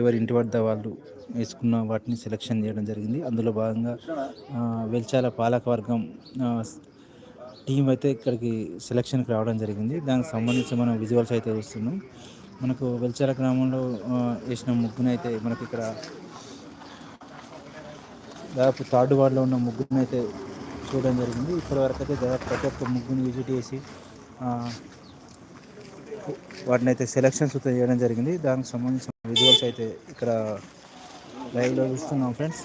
ఎవరి ఇంటి వద్ద వాళ్ళు వేసుకున్న వాటిని సెలెక్షన్ చేయడం జరిగింది. అందులో భాగంగా వెల్చాల పాలకవర్గం టీం అయితే ఇక్కడికి సెలక్షన్కి రావడం జరిగింది. దానికి సంబంధించి మనం విజువల్స్ అయితే చూస్తున్నాం. మనకు వెల్చాల గ్రామంలో వేసిన ముగ్గునైతే మనకి ఇక్కడ దాదాపు థర్డ్ వార్డులో ఉన్న ముగ్గునైతే చూడడం జరిగింది. ఇప్పటివరకు అయితే దాదాపు ప్రతి ఒక్క ముగ్గుని విజిట్ చేసి వాటిని అయితే సెలక్షన్స్ అయితే చేయడం జరిగింది. దానికి సంబంధించిన విజువల్స్ అయితే ఇక్కడ లైవ్లో చూస్తున్నాం ఫ్రెండ్స్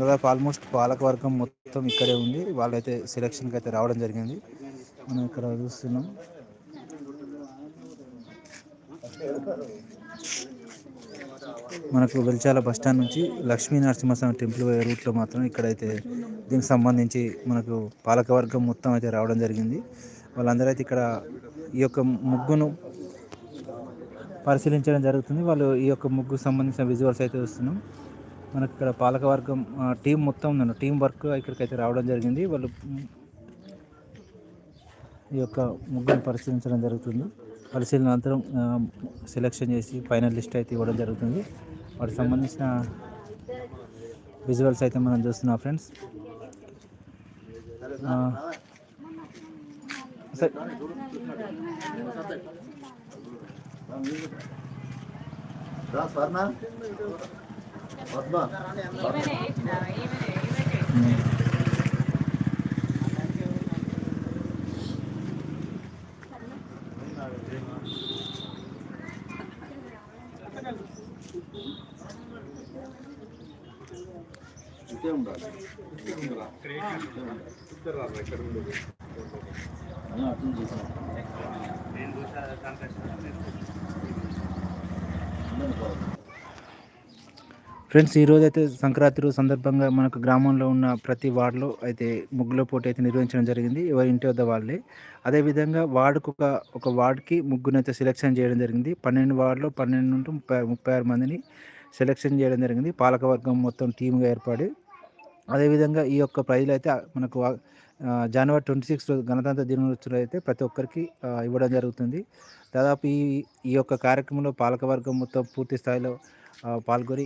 దాదాపు ఆల్మోస్ట్ పాలకవర్గం మొత్తం ఇక్కడే ఉంది. వాళ్ళైతే సెలక్షన్కి అయితే రావడం జరిగింది. మనం ఇక్కడ చూస్తున్నాం. మనకు వెల్చాల బస్టాండ్ నుంచి లక్ష్మీ నరసింహస్వామి టెంపుల్ రూట్లో మాత్రం ఇక్కడైతే దీనికి సంబంధించి మనకు పాలకవర్గం మొత్తం అయితే రావడం జరిగింది. వాళ్ళందరూ అయితే ఇక్కడ ఈ యొక్క ముగ్గును పరిశీలించడం జరుగుతుంది. వాళ్ళు ఈ యొక్క ముగ్గు సంబంధించిన విజువల్స్ అయితే వస్తున్నాం. మనకి ఇక్కడ పాలకవర్గం టీం మొత్తం ఉందండి టీం వర్క్ ఇక్కడికైతే రావడం జరిగింది. వాళ్ళు ఈ యొక్క ముగ్గును పరిశీలించడం జరుగుతుంది. పరిశీలన అనంతరం సెలెక్షన్ చేసి ఫైనల్ లిస్ట్ అయితే ఇవ్వడం జరుగుతుంది. వాటికి సంబంధించిన విజువల్స్ అయితే మనం చూస్తున్నాం ఫ్రెండ్స్ సరే ఇదే ఉండాలి ఇద్దరు రాదు ఎక్కడ ఉండదు అర్థం చేశాను ఫ్రెండ్స్ ఈరోజు అయితే సంక్రాంతి రోజు సందర్భంగా మనకు గ్రామంలో ఉన్న ప్రతి వార్డులో అయితే ముగ్గుల పోటీ అయితే నిర్వహించడం జరిగింది ఎవరి ఇంటి వద్ద వాళ్ళే. అదేవిధంగా వార్డుకు ఒక ఒక వార్డుకి ముగ్గురు అయితే సెలెక్షన్ చేయడం జరిగింది. పన్నెండు వార్డులో పన్నెండు నుండి ముప్పై ముప్పై ఆరు మందిని సెలెక్షన్ చేయడం జరిగింది. పాలకవర్గం మొత్తం టీమ్గా ఏర్పడి అదేవిధంగా ఈ యొక్క ప్రైజ్లు అయితే మనకు జనవరి ట్వంటీ సిక్స్ గణతంత్ర దినోత్సవం అయితే ప్రతి ఒక్కరికి ఇవ్వడం జరుగుతుంది. దాదాపు ఈ ఈ యొక్క కార్యక్రమంలో పాలకవర్గం మొత్తం పూర్తి స్థాయిలో పాల్గొని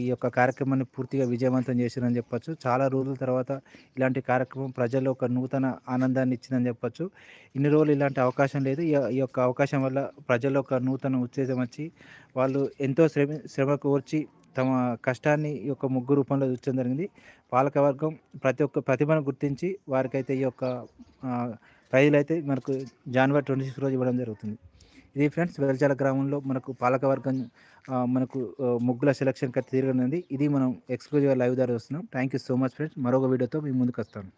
ఈ యొక్క కార్యక్రమాన్ని పూర్తిగా విజయవంతం చేసిందని చెప్పొచ్చు. చాలా రోజుల తర్వాత ఇలాంటి కార్యక్రమం ప్రజల్లో ఒక నూతన ఆనందాన్ని ఇచ్చిందని చెప్పొచ్చు. ఇన్ని రోజులు ఇలాంటి అవకాశం లేదు. ఈ యొక్క అవకాశం వల్ల ప్రజల్లో ఒక నూతన ఉత్తేజం వచ్చి వాళ్ళు ఎంతో శ్రమ శ్రమ కోర్చి తమ కష్టాన్ని ఈ యొక్క ముగ్గు రూపంలో చూడడం జరిగింది. పాలకవర్గం ప్రతి ఒక్క ప్రతిభను గుర్తించి వారికైతే ఈ యొక్క ప్రైజులు అయితే మనకు జనవరి ట్వంటీ సిక్స్ రోజు ఇవ్వడం జరుగుతుంది. ఇది ఫ్రెండ్స్ వెల్చాల గ్రామంలో మనకు పాలకవర్గం మనకు ముగ్గుల సెలక్షన్కి తిరగనుంది ఇది మనం ఎక్స్క్లూజివ్గా లైవ్ ద్వారా వస్తున్నాం thank you so much friends. మరొక వీడియోతో మీ ముందుకు వస్తాను